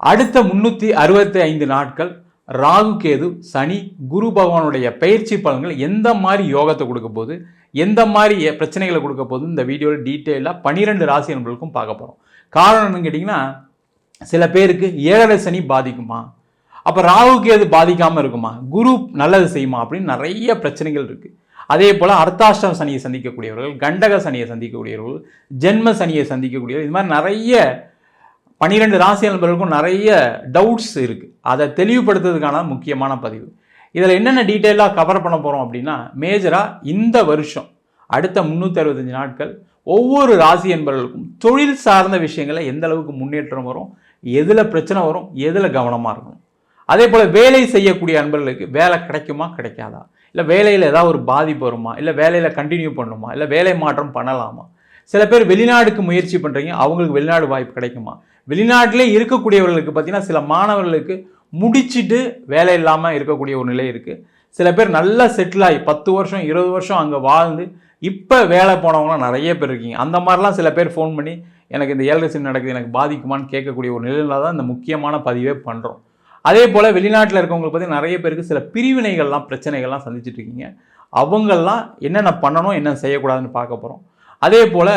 அடுத்த முன்னூற்றி அறுபத்தி ஐந்து நாட்கள் ராகு கேது சனி குரு பகவானுடைய பயிற்சி பலன்கள் எந்த மாதிரி யோகத்தை கொடுக்க போது எந்த மாதிரி பிரச்சனைகளை கொடுக்க போது இந்த வீடியோவில் டீட்டெயிலாக பன்னிரெண்டு ராசி நண்பர்களுக்கும் பார்க்க போகிறோம் காரணம் என்னன்னு கேட்டிங்கன்னா சில பேருக்கு ஏழரை சனி பாதிக்குமா? அப்போ ராகுக்கு எது பாதிக்காமல் இருக்குமா? குரு நல்லது செய்யுமா? அப்படின்னு நிறைய பிரச்சனைகள் இருக்குது அதே போல் அர்த்தாஷ்டம சனியை சந்திக்கக்கூடியவர்கள் கண்டக சனியை சந்திக்கக்கூடியவர்கள் ஜென்ம சனியை சந்திக்கக்கூடியவர்கள் இது மாதிரி நிறைய பன்னிரெண்டு ராசி நண்பர்களுக்கும் நிறைய டவுட்ஸ் இருக்குது அதை தெளிவுபடுத்துறதுக்கான முக்கியமான பதிவு. இதில் என்னென்ன டீட்டெயிலாக கவர் பண்ண போகிறோம் அப்படின்னா மேஜராக இந்த வருஷம் அடுத்த முந்நூற்றி அறுபத்தஞ்சு நாட்கள் ஒவ்வொரு ராசி என்பவர்களுக்கும் தொழில் சார்ந்த விஷயங்களை எந்த அளவுக்கு முன்னேற்றம் வரும் எதில் பிரச்சனை வரும் எதில் கவனமாக இருக்கணும். அதே போல் வேலை செய்யக்கூடிய அன்பர்களுக்கு வேலை கிடைக்குமா கிடைக்காதா? இல்லை வேலையில் ஏதாவது ஒரு பாதிப்பு வருமா? இல்லை வேலையில் கண்டினியூ பண்ணணுமா? இல்லை வேலை மாற்றம் பண்ணலாமா? சில பேர் வெளிநாடுக்கு முயற்சி பண்ணுறீங்க அவங்களுக்கு வெளிநாடு வாய்ப்பு கிடைக்குமா? வெளிநாட்டிலே இருக்கக்கூடியவர்களுக்கு பார்த்தீங்கன்னா சில மாணவர்களுக்கு முடிச்சுட்டு வேலை இல்லாமல் இருக்கக்கூடிய ஒரு நிலை இருக்குது சில பேர் நல்லா செட்டில் ஆகி பத்து வருஷம் இருபது வருஷம் அங்கே வாழ்ந்து இப்போ வேலை போனவங்களாம் நிறைய பேர் இருக்கீங்க. அந்த மாதிரிலாம் சில பேர் ஃபோன் பண்ணி எனக்கு இந்த ஏழரசி நடக்குது எனக்கு பாதிக்குமான்னு கேட்கக்கூடிய ஒரு நிலையில் தான் இந்த முக்கியமான பதிவே பண்ணுறோம் அதே போல் வெளிநாட்டில் இருக்கவங்களை பற்றி நிறைய பேருக்கு சில பிரிவினைகள்லாம் பிரச்சனைகள்லாம் சந்திச்சுட்டு இருக்கீங்க. அவங்கெல்லாம் என்னென்ன பண்ணணும் என்ன செய்யக்கூடாதுன்னு பார்க்க போகிறோம் அதே போல்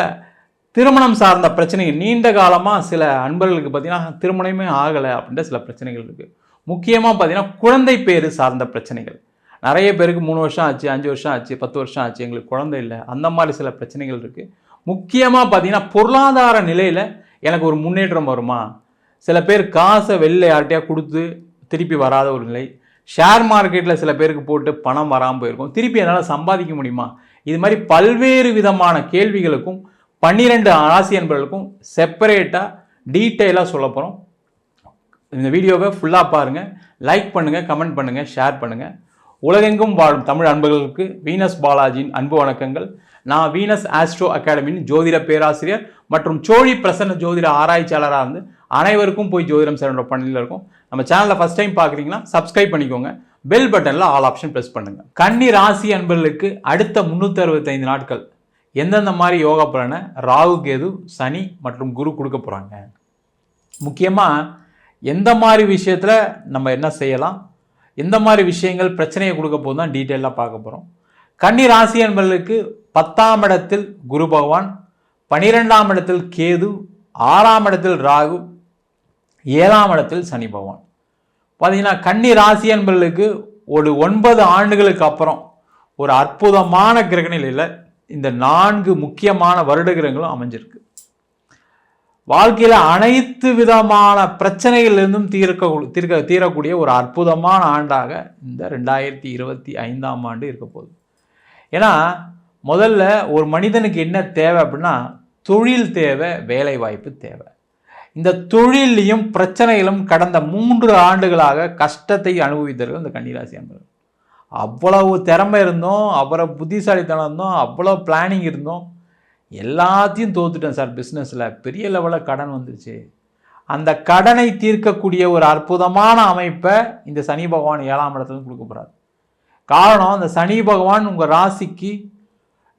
திருமணம் சார்ந்த பிரச்சனைகள் நீண்ட காலமாக சில அன்பர்களுக்கு பார்த்தீங்கன்னா திருமணமே ஆகலை அப்படின்ற சில பிரச்சனைகள் இருக்குது முக்கியமாக பார்த்தீங்கன்னா குழந்தை பேர் சார்ந்த பிரச்சனைகள். நிறைய பேருக்கு மூணு வருஷம் ஆச்சு அஞ்சு வருஷம் ஆச்சு பத்து வருஷம் ஆச்சு எங்களுக்கு குழந்தை இல்லை. அந்த மாதிரி சில பிரச்சனைகள் இருக்குது முக்கியமாக பார்த்தீங்கன்னா பொருளாதார நிலையில் எனக்கு ஒரு முன்னேற்றம் வருமா? சில பேர் காசை வெளில யார்கிட்டயா கொடுத்து திருப்பி வராத ஒரு நிலை. ஷேர் மார்க்கெட்டில் சில பேருக்கு போட்டு பணம் வராமல் போயிருக்கும். திருப்பி என்னால் சம்பாதிக்க முடியுமா? இது மாதிரி பல்வேறு விதமான கேள்விகளுக்கும் பன்னிரெண்டு ராசி என்பவர்களுக்கும் செப்பரேட்டாக டீட்டெயிலாக சொல்ல போகிறோம் இந்த வீடியோவை ஃபுல்லாக பாருங்கள் லைக் பண்ணுங்கள் கமெண்ட் பண்ணுங்கள் ஷேர் பண்ணுங்கள் உலகெங்கும் வாழும் தமிழ் அன்பர்களுக்கு வீனஸ் பாலாஜியின் அன்பு வணக்கங்கள். நான் வீனஸ் ஆஸ்ட்ரோ அகாடமியின் ஜோதிட பேராசிரியர் மற்றும் சோழி பிரசன்ன ஜோதிட ஆராய்ச்சியாளராக இருந்து அனைவருக்கும் போய் ஜோதிடம் சென்ற பணியில் இருக்கும். நம்ம சேனலில் ஃபஸ்ட் டைம் பார்க்குறீங்கன்னா சப்ஸ்கிரைப் பண்ணிக்கோங்க. பெல் பட்டனில் ஆல் ஆப்ஷன் ப்ரெஸ் பண்ணுங்கள் கன்னி ராசி அன்பர்களுக்கு அடுத்த முந்நூற்றி அறுபத்தைந்து நாட்கள். எந்தெந்த மாதிரி யோகா பலனை ராகு கேது சனி மற்றும் குரு கொடுக்க போகிறாங்க முக்கியமாக எந்த மாதிரி விஷயத்தில் நம்ம என்ன செய்யலாம்? எந்த மாதிரி விஷயங்கள் பிரச்சனையை கொடுக்க போது தான் டீட்டெயிலாக பார்க்க போகிறோம் கன்னி ராசி என்பவர்களுக்கு பத்தாம் இடத்தில் குரு பகவான் பனிரெண்டாம் இடத்தில் கேது ஆறாம் இடத்தில் ராகு ஏழாம் இடத்தில் சனி பகவான். பார்த்தீங்கன்னா கன்னி ராசி என்பவர்களுக்கு ஒரு ஒன்பது ஆண்டுகளுக்கு அப்புறம் ஒரு அற்புதமான கிரகநிலையில் இந்த நான்கு முக்கியமான வருடகிரங்களும் அமைஞ்சிருக்கு. வாழ்க்கையில் அனைத்து விதமான பிரச்சனைகளிலிருந்தும் தீர்க்க தீர்க்க தீரக்கூடிய ஒரு அற்புதமான ஆண்டாக இந்த ரெண்டாயிரத்தி இருபத்தி ஐந்தாம் ஆண்டு இருக்க போகுது. ஏன்னா முதல்ல ஒரு மனிதனுக்கு என்ன தேவை அப்படின்னா தொழில் தேவை வேலை வாய்ப்பு தேவை. இந்த தொழிலையும் பிரச்சனைகளும் கடந்த மூன்று ஆண்டுகளாக கஷ்டத்தை அனுபவித்தார்கள் இந்த கன்னிராசி அன்பர்கள். அவ்வளவு திறமை இருந்தோம் அவ்வளோ புத்திசாலித்தனம் இருந்தோம் அவ்வளோ பிளானிங் இருந்தோம். எல்லாத்தையும் தோத்துட்டேன் சார் பிஸ்னஸில் பெரிய லெவலில் கடன் வந்துருச்சு அந்த கடனை தீர்க்கக்கூடிய ஒரு அற்புதமான அமைப்பை இந்த சனி பகவான் ஏழாம் இடத்துல கொடுக்க போகிறார் காரணம் அந்த சனி பகவான் உங்கள் ராசிக்கு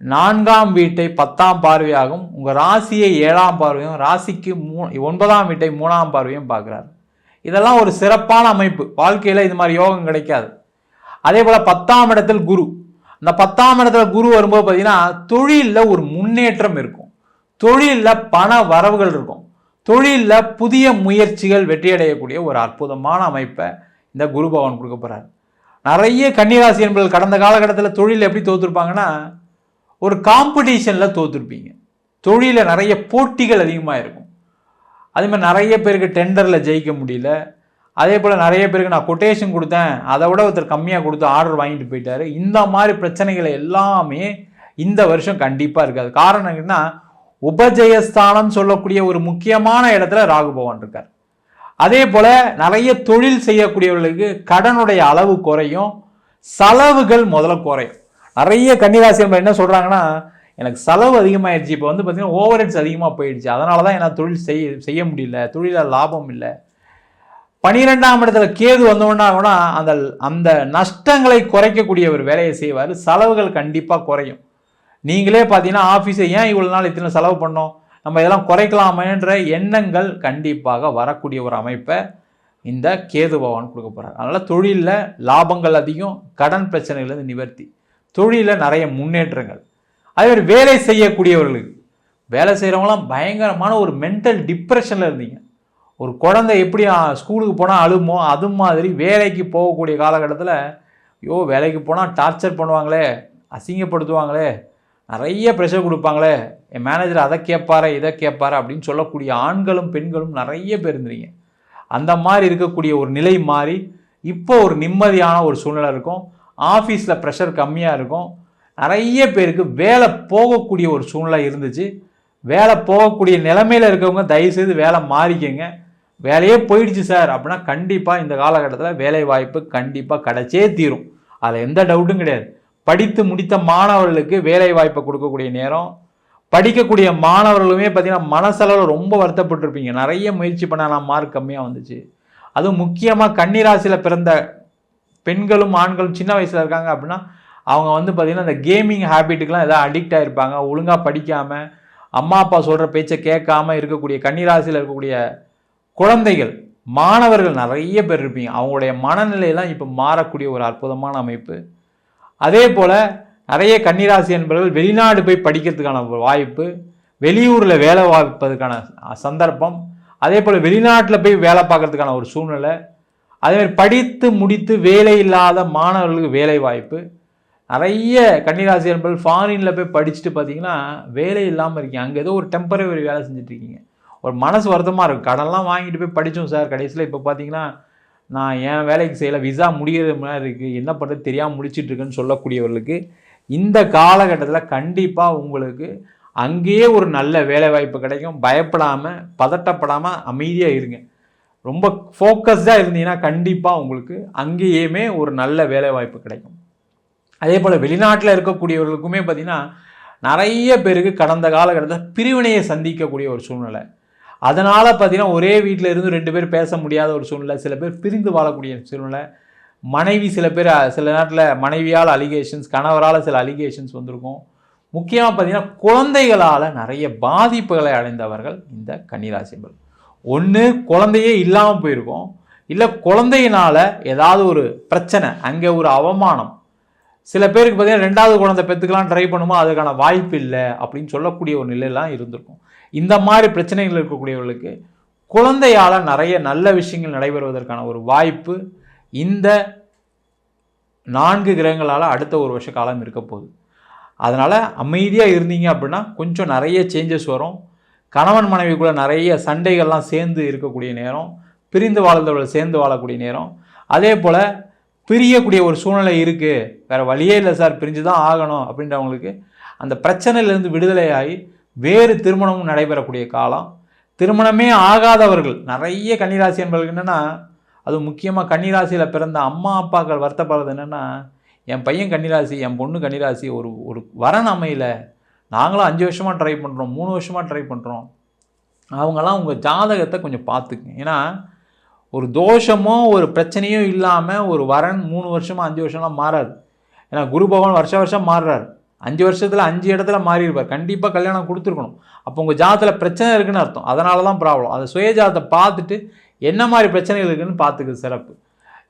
நான்காம் வீட்டை பத்தாம் பார்வையாகவும் உங்கள் ராசியை ஏழாம் பார்வையும் ராசிக்கு மூ ஒன்பதாம் வீட்டை மூணாம் பார்வையும் பார்க்குறாரு. இதெல்லாம் ஒரு சிறப்பான அமைப்பு. வாழ்க்கையில் இது மாதிரி யோகம் கிடைக்காது. அதே போல் பத்தாம் இடத்தில் குரு. அந்த பத்தாம் இடத்துல குரு வரும்போது பார்த்தீங்கன்னா தொழிலில் ஒரு முன்னேற்றம் இருக்கும். தொழிலில் பண வரவுகள் இருக்கும். தொழிலில் புதிய முயற்சிகள் வெற்றியடையக்கூடிய ஒரு அற்புதமான அமைப்பை இந்த குரு பகவான் கொடுக்க போகிறார் நிறைய கன்னிராசி என்பர்கள் கடந்த காலகட்டத்தில் தொழில் எப்படி தோற்றுருப்பாங்கன்னா ஒரு காம்படிஷனில் தோற்றுருப்பீங்க தொழிலில் நிறைய போட்டிகள் அதிகமாக இருக்கும் அதே மாதிரி நிறைய பேருக்கு டெண்டரில் ஜெயிக்க முடியல. அதே போல் நிறைய பேருக்கு நான் கொட்டேஷன் கொடுத்தேன். அதை விட ஒருத்தர் கம்மியாக கொடுத்து ஆர்டர் வாங்கிட்டு போயிட்டாரு. இந்த மாதிரி பிரச்சனைகள் எல்லாமே இந்த வருஷம் கண்டிப்பாக இருக்காது. காரணம் என்னன்னா உபஜயஸ்தானம் சொல்லக்கூடிய ஒரு முக்கியமான இடத்துல ராகு பகவான் இருக்கார். அதே போல் நிறைய தொழில் செய்யக்கூடியவர்களுக்கு கடனுடைய அளவு குறையும். செலவுகள் முதல்ல குறையும். நிறைய கன்னிராசி என்ன சொல்கிறாங்கன்னா எனக்கு செலவு அதிகமாகிடுச்சு இப்போ வந்து பார்த்தீங்கன்னா ஓவர் ஹெட்ஸ் அதிகமாக போயிடுச்சு. அதனால தான் என்னால் தொழில் செய்ய செய்ய முடியல. தொழிலில் லாபம் இல்லை. பனிரெண்டாம் இடத்துல கேது வந்தோன்னா அந்த அந்த நஷ்டங்களை குறைக்கக்கூடிய ஒரு வேலையை செய்வார். செலவுகள் கண்டிப்பாக குறையும். நீங்களே பார்த்தீங்கன்னா ஆஃபீஸை ஏன் இவ்வளோ நாள் இத்தனை செலவு பண்ணோம்? நம்ம இதெல்லாம் குறைக்கலாமேன்ற எண்ணங்கள் கண்டிப்பாக வரக்கூடிய ஒரு அமைப்பை இந்த கேது பகவான் கொடுக்க போகிறார் அதனால் தொழிலில் லாபங்கள் அதிகம் கடன் பிரச்சனைகள் நிவர்த்தி. தொழிலில் நிறைய முன்னேற்றங்கள். அதே மாதிரி வேலை செய்யக்கூடியவர்களுக்கு. வேலை செய்கிறவங்களாம் பயங்கரமான ஒரு மென்டல் டிப்ரெஷனில் இருந்தீங்க. ஒரு குழந்தை எப்படி ஸ்கூலுக்கு போனால் அழுமோ அது மாதிரி வேலைக்கு போகக்கூடிய காலகட்டத்தில் ஐயோ வேலைக்கு போனால் டார்ச்சர் பண்ணுவாங்களே அசிங்கப்படுத்துவாங்களே நிறைய ப்ரெஷர் கொடுப்பாங்களே என் மேனேஜர் அதை கேட்பாரு இதை கேட்பாரு அப்படின்னு சொல்லக்கூடிய ஆண்களும் பெண்களும் நிறைய பேர் இருந்தீங்க அந்த மாதிரி இருக்கக்கூடிய ஒரு நிலை மாறி இப்போ ஒரு நிம்மதியான ஒரு சூழ்நிலை இருக்கும். ஆஃபீஸில் ப்ரெஷர் கம்மியாக இருக்கும். நிறைய பேருக்கு வேலை போகக்கூடிய ஒரு சூழ்நிலை இருந்துச்சு. வேலை போகக்கூடிய நிலைமையில் இருக்கவங்க தயவுசெய்து வேலை மாறிக்கங்க. வேலையே போயிடுச்சு சார். அப்படின்னா கண்டிப்பாக இந்த காலகட்டத்தில் வேலை வாய்ப்பு கண்டிப்பாக கிடைச்சே தீரும். அதில் எந்த டவுட்டும் கிடையாது. படித்து முடித்த மாணவர்களுக்கு வேலை வாய்ப்பை கொடுக்கக்கூடிய நேரம். படிக்கக்கூடிய மாணவர்களுமே பார்த்தீங்கன்னா மனசளவில் ரொம்ப வருத்தப்பட்டிருப்பீங்க. நிறைய முயற்சி பண்ணலாம் மார்க் கம்மியாக வந்துச்சு. அதுவும் முக்கியமாக கன்னிராசியில் பிறந்த பெண்களும் ஆண்களும் சின்ன வயசில் இருக்காங்க அப்படின்னா அவங்க வந்து பார்த்திங்கன்னா இந்த கேமிங் ஹேபிட்டுக்கெலாம் எதாவது அடிக்ட் ஆகிருப்பாங்க ஒழுங்காக படிக்காமல் அம்மா அப்பா சொல்கிற பேச்சை கேட்காம இருக்கக்கூடிய கன்னிராசியில் இருக்கக்கூடிய குழந்தைகள் மாணவர்கள் நிறைய பேர் இருப்பீங்க. அவங்களுடைய மனநிலையெல்லாம் இப்போ மாறக்கூடிய ஒரு அற்புதமான அமைப்பு. அதே போல் நிறைய கன்னிராசி என்பவர்கள் வெளிநாடு போய் படிக்கிறதுக்கான வாய்ப்பு வெளியூரில் வேலை பார்ப்பதற்கான சந்தர்ப்பம் அதே போல் வெளிநாட்டில் போய் வேலை பார்க்கறதுக்கான ஒரு சூழ்நிலை அதே மாதிரி படித்து முடித்து வேலை இல்லாத மாணவர்களுக்கு வேலை வாய்ப்பு. நிறைய கன்னிராசி என்பவர்கள் ஃபாரினில் போய் படிச்சுட்டு பார்த்தீங்கன்னா வேலை இல்லாமல் இருக்கீங்க. அங்கே ஏதோ ஒரு டெம்பரவரி வேலை செஞ்சுட்ருக்கீங்க ஒரு மனசு வருத்தமாக இருக்கும். கடன்லாம் வாங்கிட்டு போய் படித்தோம் சார். கடைசியில் இப்போ பார்த்தீங்கன்னா நான் என் வேலைக்கு செய்யலை விசா முடிகிற மாதிரி இருக்குது என்ன பண்ணுறது தெரியாமல் முடிச்சிட்ருக்குன்னு சொல்லக்கூடியவர்களுக்கு இந்த காலகட்டத்தில் கண்டிப்பாக உங்களுக்கு அங்கேயே ஒரு நல்ல வேலை வாய்ப்பு கிடைக்கும். பயப்படாமல் பதட்டப்படாமல் அமைதியாக இருங்க. ரொம்ப ஃபோக்கஸ்டாக இருந்தீங்கன்னா கண்டிப்பாக உங்களுக்கு அங்கேயுமே ஒரு நல்ல வேலை வாய்ப்பு கிடைக்கும். அதே போல் வெளிநாட்டில் இருக்கக்கூடியவர்களுக்குமே பார்த்திங்கன்னா நிறைய பேருக்கு கடந்த காலகட்டத்தில் பிரிவினையை சந்திக்கக்கூடிய ஒரு சூழ்நிலை. அதனால் பார்த்தீங்கன்னா ஒரே வீட்டில் இருந்து ரெண்டு பேர் பேச முடியாத ஒரு சூழ்நிலை. சில பேர் பிரிந்து வாழக்கூடிய சூழ்நிலை. மனைவி சில பேர் சில நேரத்தில் மனைவியால் அலிகேஷன்ஸ் கணவரால் சில அலிகேஷன்ஸ் வந்திருக்கும். முக்கியமாக பார்த்தீங்கன்னா குழந்தைகளால் நிறைய பாதிப்புகளை அடைந்தவர்கள் இந்த கன்னிராசிகள் ஒன்று குழந்தையே இல்லாமல் போயிருக்கோம். இல்லை குழந்தையினால் ஏதாவது ஒரு பிரச்சனை அங்கே ஒரு அவமானம். சில பேருக்கு பார்த்தீங்கன்னா ரெண்டாவது குழந்தை பெற்றுக்கலாம் ட்ரை பண்ணுமோ அதுக்கான வாய்ப்பு இல்லை அப்படின்னு சொல்லக்கூடிய ஒரு நிலையெல்லாம் இருந்திருக்கும். இந்த மாதிரி பிரச்சனைகள் இருக்கக்கூடியவர்களுக்கு குழந்தையால் நிறைய நல்ல விஷயங்கள் நடைபெறுவதற்கான ஒரு வாய்ப்பு இந்த நான்கு கிரகங்களால் அடுத்த ஒரு வருஷ காலம் இருக்க போகுது. அதனால் அமைதியாக இருந்தீங்க அப்படின்னா கொஞ்சம் நிறைய சேஞ்சஸ் வரும். கணவன் மனைவிக்குள்ளே நிறைய சண்டைகள்லாம் சேர்ந்து இருக்கக்கூடிய நேரம் பிரிந்து வாழ்ந்தவர்கள் சேர்ந்து வாழக்கூடிய நேரம். அதே போல் பிரியக்கூடிய ஒரு சூழ்நிலை இருக்குது வேறு வழியே இல்லை சார் பிரிஞ்சு தான் ஆகணும் அப்படின்றவங்களுக்கு அந்த பிரச்சனையிலேருந்து விடுதலையாகி வேறு திருமணமும் நடைபெறக்கூடிய காலம். திருமணமே ஆகாதவர்கள். நிறைய கன்னிராசி என்பவர்கள் என்னென்னா அது முக்கியமாக கன்னிராசியில் பிறந்த அம்மா அப்பாக்கள் வருத்தப்படுறது என்னென்னா என் பையன் கன்னிராசி என் பொண்ணு கன்னிராசி ஒரு ஒரு வரன் அமையல. நாங்களும் அஞ்சு வருஷமாக ட்ரை பண்ணுறோம் மூணு வருஷமாக ட்ரை பண்ணுறோம் அவங்கெல்லாம் உங்கள் ஜாதகத்தை கொஞ்சம் பார்த்துக்குங்க. ஏன்னா ஒரு தோஷமோ ஒரு பிரச்சனையோ இல்லாமல் ஒரு வரன் மூணு வருஷமாக அஞ்சு வருஷம்லாம் மாறாது ஏன்னா குரு பகவான் வருஷ வருஷம் மாறுறாரு. அஞ்சு வருஷத்தில் அஞ்சு இடத்துல மாறிடுவார் கண்டிப்பாக கல்யாணம் கொடுத்துருக்கணும். அப்போ உங்கள் ஜாதத்தில் பிரச்சனை இருக்குன்னு அர்த்தம். அதனால தான் ப்ராப்ளம் அந்த சுய ஜாதத்தை பார்த்துட்டு என்ன மாதிரி பிரச்சனைகள் இருக்குன்னு பார்த்துக்குது சிறப்பு.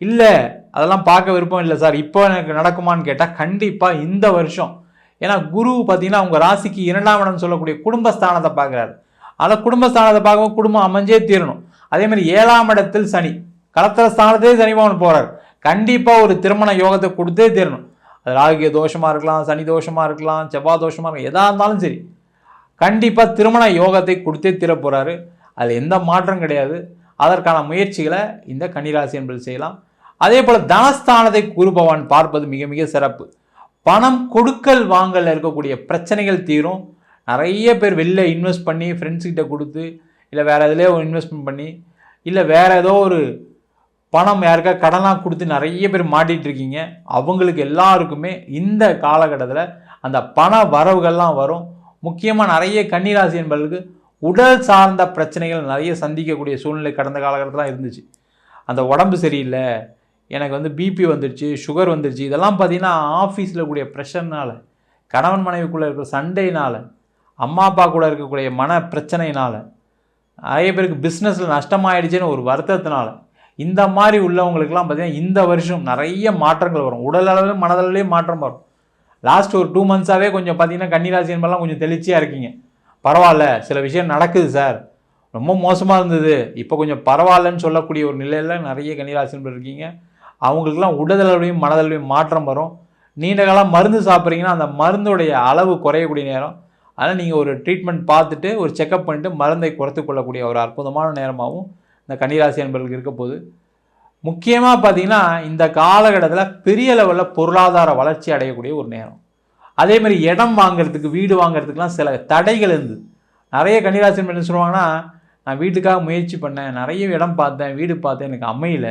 இல்லை அதெல்லாம் பார்க்க விருப்பம் இல்லை சார். இப்போ எனக்கு நடக்குமான்னு கேட்டால் கண்டிப்பாக இந்த வருஷம். ஏன்னா குரு பார்த்தீங்கன்னா உங்கள் ராசிக்கு இரண்டாம் இடம் சொல்லக்கூடிய குடும்பஸ்தானத்தை பார்க்குறாரு. அதில் குடும்பஸ்தானத்தை பார்க்கவும் குடும்பம் அமைஞ்சே தீரணும். அதே மாதிரி ஏழாம் இடத்தில் சனி. கலத்திர ஸ்தானத்தே சனி பகவான் போகிறார் கண்டிப்பாக ஒரு திருமண யோகத்தை கொடுத்தே தீரணும். அது ராகு தோஷமாக இருக்கலாம் சனி தோஷமாக இருக்கலாம் செவ்வாய் தோஷமாக இருக்கலாம் எதாக இருந்தாலும் சரி. கண்டிப்பாக திருமண யோகத்தை கொடுத்தே தீர போகிறாரு அதில் எந்த மாற்றம் கிடையாது. அதற்கான முயற்சிகளை இந்த கன்னிராசி என்பது செய்யலாம். அதே போல் தனஸ்தானத்தை கூறுபவன் பார்ப்பது மிக மிக சிறப்பு. பணம் கொடுக்கல் வாங்கல் இருக்கக்கூடிய பிரச்சனைகள் தீரும். நிறைய பேர் வெளில இன்வெஸ்ட் பண்ணி ஃப்ரெண்ட்ஸ்கிட்ட கொடுத்து இல்லை வேறு எதுலேயோ இன்வெஸ்ட்மெண்ட் பண்ணி இல்லை வேறு ஏதோ ஒரு பணம் யாருக்கா கடனாக கொடுத்து நிறைய பேர் மாட்டிகிட்டு இருக்கீங்க. அவங்களுக்கு எல்லாருக்குமே இந்த காலகட்டத்தில் அந்த பண வரவுகள்லாம் வரும். முக்கியமாக நிறைய கன்னிராசி என்பவர்களுக்கு உடல் சார்ந்த பிரச்சனைகள் நிறைய சந்திக்கக்கூடிய சூழ்நிலை கடந்த காலகட்டத்தில் இருந்துச்சு. அந்த உடம்பு சரியில்லை. எனக்கு வந்து பிபி வந்துருச்சு சுகர் வந்துருச்சு இதெல்லாம் பார்த்தீங்கன்னா ஆஃபீஸில் கூடிய ப்ரெஷர்னால் கணவன் மனைவிக்குள்ளே இருக்கிற சண்டையினால் அம்மா அப்பா கூட இருக்கக்கூடிய மன பிரச்சனையினால் நிறைய பேருக்கு பிஸ்னஸில் நஷ்டமாயிடுச்சுன்னு ஒரு வருத்தத்தினால இந்த மாதிரி உள்ளவங்களுக்கெல்லாம் பார்த்தீங்கன்னா இந்த வருஷம் நிறைய மாற்றங்கள் வரும். உடல் அளவிலும் மனதளவிலையும் மாற்றம் வரும். லாஸ்ட் ஒரு டூ மந்த்ஸாகவே கொஞ்சம் பார்த்தீங்கன்னா கன்னிராசி என்பதெல்லாம் கொஞ்சம் தெளிச்சியாக இருக்கீங்க. பரவாயில்ல சில விஷயம் நடக்குது சார். ரொம்ப மோசமாக இருந்தது. இப்போ கொஞ்சம் பரவாயில்லன்னு சொல்லக்கூடிய ஒரு நிலையில் நிறைய கன்னிராசி என்பது இருக்கீங்க. அவங்களுக்குலாம் உடலளவிலையும் மனதளவிலையும் மாற்றம் வரும். நீண்ட காலம் மருந்து சாப்பிட்றீங்கன்னா அந்த மருந்துடைய அளவு குறையக்கூடிய நேரம். அதனால் நீங்கள் ஒரு ட்ரீட்மெண்ட் பார்த்துட்டு ஒரு செக்கப் பண்ணிட்டு மருந்தை குறைத்து கொள்ளக்கூடிய ஒரு அற்புதமான நேரமாகவும் இந்த கன்னிராசி அன்பர்களுக்கு இருக்க போது முக்கியமாக பார்த்தீங்கன்னா இந்த காலகட்டத்தில் பெரிய லெவலில் பொருளாதார வளர்ச்சி அடையக்கூடிய ஒரு நேரம். அதே மாதிரி இடம் வாங்குறதுக்கு வீடு வாங்குறதுக்குலாம் சில தடைகள் இருந்தது நிறைய கன்னிராசி என்பவர் என்ன சொல்லுவாங்கன்னா நான் வீட்டுக்காக முயற்சி பண்ணேன் நிறைய இடம் பார்த்தேன் வீடு பார்த்தேன் எனக்கு அமையல.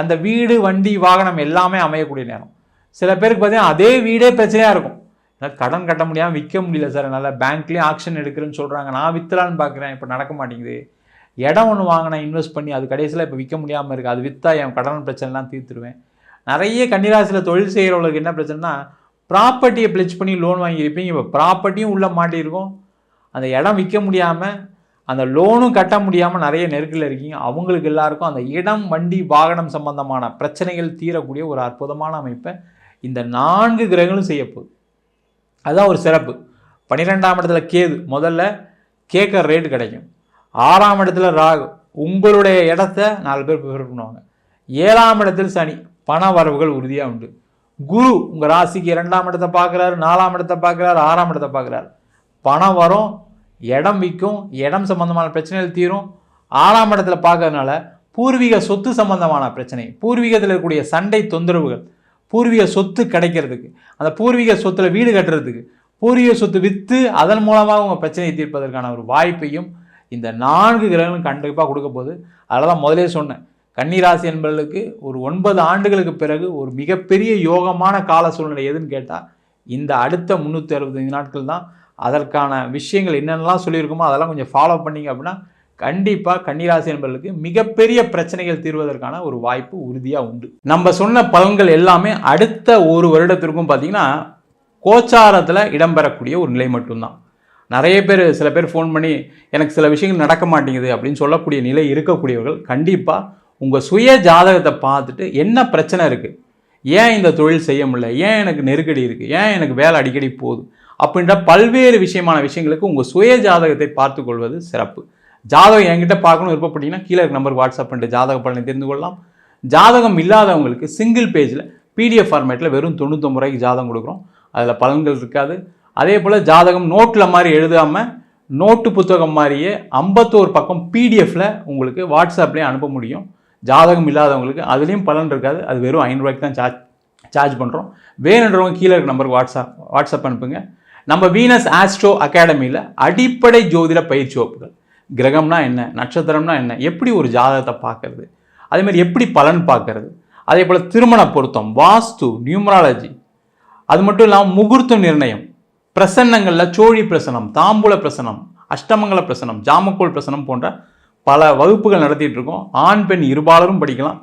அந்த வீடு வண்டி வாகனம் எல்லாமே அமையக்கூடிய நேரம். சில பேருக்கு பார்த்தீங்கன்னா அதே வீடே பிரச்சனையாக இருக்கும். ஏன்னா கடன் கட்ட முடியாமல் விற்க முடியல சார் என்னால். பேங்க்லேயும் ஆக்ஷன் எடுக்கிறேன்னு சொல்கிறாங்க நான் விற்றலான்னு பார்க்குறேன் இப்போ நடக்க மாட்டேங்குது. இடம் ஒன்று வாங்கினேன் இன்வெஸ்ட் பண்ணி அது கடைசியில் இப்போ விற்க முடியாமல் இருக்குது அது விற்றா என் கடன் பிரச்சனைலாம் தீர்த்துருவேன். நிறைய கன்னிராசியில் தொழில் செய்கிறவங்களுக்கு என்ன பிரச்சனைனா ப்ராப்பர்ட்டியை பிளெச் பண்ணி லோன் வாங்கியிருப்பீங்க. இப்போ ப்ராப்பர்ட்டியும் உள்ளே மாட்டியிருக்கும். அந்த இடம் விற்க முடியாமல் அந்த லோனும் கட்ட முடியாமல் நிறைய நெருக்கில் இருக்கீங்க. அவங்களுக்கு எல்லாருக்கும் அந்த இடம் வண்டி வாகனம் சம்பந்தமான பிரச்சனைகள் தீரக்கூடிய ஒரு அற்புதமான அமைப்பை இந்த நான்கு கிரகங்களும் செய்ய போகுது. அதுதான் ஒரு சிறப்பு. பன்னிரெண்டாம் இடத்துல கேது. முதல்ல கேட்குற ரேட்டு கிடைக்கும். ஆறாம் இடத்துல ராகு உங்களுடைய இடத்த நாலு பேர் ப்ரிஃபர் பண்ணுவாங்க. ஏழாம் இடத்தில் சனி பண வரவுகள் உறுதியாக உண்டு. குரு உங்கள் ராசிக்கு இரண்டாம் இடத்தை பார்க்குறாரு நாலாம் இடத்தை பார்க்குறாரு ஆறாம் இடத்தை பார்க்குறாரு. பணம் வரும் இடம் விற்கும் இடம் சம்பந்தமான பிரச்சனைகள் தீரும். ஆறாம் இடத்துல பார்க்கறதுனால பூர்வீக சொத்து சம்பந்தமான பிரச்சனை பூர்வீகத்தில் இருக்கக்கூடிய சண்டை தொந்தரவுகள் பூர்வீக சொத்து கிடைக்கிறதுக்கு அந்த பூர்வீக சொத்தில் வீடு கட்டுறதுக்கு பூர்வீக சொத்து விற்று அதன் மூலமாக உங்கள் பிரச்சனையை தீர்ப்பதற்கான ஒரு வாய்ப்பையும் இந்த நான்கு கிரகங்களும் கண்டிப்பாக கொடுக்க போகுது. அதில் தான் முதலே சொன்னேன். கன்னிராசி என்பவர்களுக்கு ஒரு ஒன்பது ஆண்டுகளுக்கு பிறகு ஒரு மிகப்பெரிய யோகமான கால சூழ்நிலை எதுன்னு கேட்டால் இந்த அடுத்த முந்நூற்றி அறுபத்தஞ்சு நாட்கள் தான். அதற்கான விஷயங்கள் என்னென்னலாம் சொல்லியிருக்கோமோ அதெல்லாம் கொஞ்சம் ஃபாலோ பண்ணீங்க அப்படின்னா கண்டிப்பாக கன்னிராசி என்பவர்களுக்கு மிகப்பெரிய பிரச்சனைகள் தீர்வதற்கான ஒரு வாய்ப்பு உறுதியாக உண்டு. நம்ம சொன்ன பலன்கள் எல்லாமே அடுத்த ஒரு வருடத்திற்கும் பார்த்திங்கன்னா கோச்சாரத்தில் இடம்பெறக்கூடிய ஒரு நிலை மட்டும்தான். நிறைய பேர் சில பேர் ஃபோன் பண்ணி எனக்கு சில விஷயங்கள் நடக்க மாட்டேங்குது அப்படின்னு சொல்லக்கூடிய நிலை இருக்கக்கூடியவர்கள் கண்டிப்பாக உங்கள் சுய ஜாதகத்தை பார்த்துட்டு என்ன பிரச்சனை இருக்குது ஏன் இந்த தொழில் செய்ய முடியல? ஏன் எனக்கு நெருக்கடி இருக்குது ஏன் எனக்கு வேலை அடிக்கடி போகுது? அப்படின்ற பல்வேறு விஷயமான விஷயங்களுக்கு உங்கள் சுய ஜாதகத்தை பார்த்து கொள்வது சிறப்பு. ஜாதகம் என்கிட்ட பார்க்கணும் விருப்பப்பட்டீங்கன்னா கீழே இருக்க நம்பருக்கு வாட்ஸ்அப் பண்ணிட்டு ஜாதக பலனை தெரிந்து கொள்ளலாம். ஜாதகம் இல்லாதவங்களுக்கு சிங்கிள் பேஜில் பிடிஎஃப் ஃபார்மேட்டில் வெறும் தொண்ணூத்தொம்பது ரூபாய்க்கு ஜாதகம் கொடுக்குறோம். அதில் பலன்கள் இருக்காது. அதே போல் ஜாதகம் நோட்டில் மாதிரி எழுதாமல் நோட்டு புத்தகம் மாதிரியே ஐம்பத்தோரு பக்கம் பிடிஎஃப்பில் உங்களுக்கு வாட்ஸ்அப்லேயே அனுப்ப முடியும். ஜாதகம் இல்லாதவங்களுக்கு அதுலேயும் பலன் இருக்காது. அது வெறும் ஐநூறுரூவாய்க்கு தான் சார்ஜ் சார்ஜ் பண்ணுறோம் வேணுன்றவங்க கீழே இருக்க நம்பருக்கு வாட்ஸ்அப் வாட்ஸ்அப் அனுப்புங்க. நம்ம வீனஸ் ஆஸ்ட்ரோ அகாடமியில் அடிப்படை ஜோதிட பயிற்சி வகுப்புகள். கிரகம்னா என்ன நட்சத்திரம்னா என்ன எப்படி ஒரு ஜாதகத்தை பார்க்கறது அதேமாதிரி எப்படி பலன் பார்க்கறது அதே போல் திருமண பொருத்தம் வாஸ்து நியூமராலஜி அது மட்டும் இல்லாமல் முகூர்த்த நிர்ணயம் பிரசன்னங்களில் சோழி பிரசனம் தாம்பூல பிரசனம் அஷ்டமங்கல பிரசனம் ஜாமக்கோல் பிரசனம் போன்ற பல வகுப்புகள் நடத்திட்டு இருக்கோம். ஆண் பெண் இருபாலரும் படிக்கலாம்.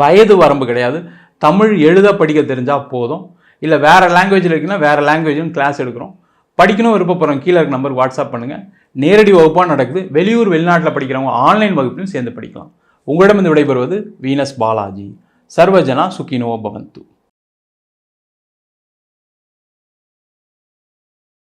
வயது வரம்பு கிடையாது. தமிழ் எழுத படிக்க தெரிஞ்சால் போதும். இல்லை வேறு லாங்குவேஜில் இருக்குன்னா வேறு லாங்குவேஜும் கிளாஸ் எடுக்கிறோம். படிக்கணும் விருப்பப்படுறோம் கீழே இருக்க நம்பருக்கு வாட்ஸ்அப் பண்ணுங்கள் நேரடி வகுப்பாக நடக்குது. வெளியூர் வெளிநாட்டில் படிக்கிறவங்க ஆன்லைன் வகுப்பிலும் சேர்ந்து படிக்கலாம். உங்களிடம் இந்த விடைபெறுவது வீனஸ் பாலாஜி. சர்வஜனா சுகினோ பவந்து.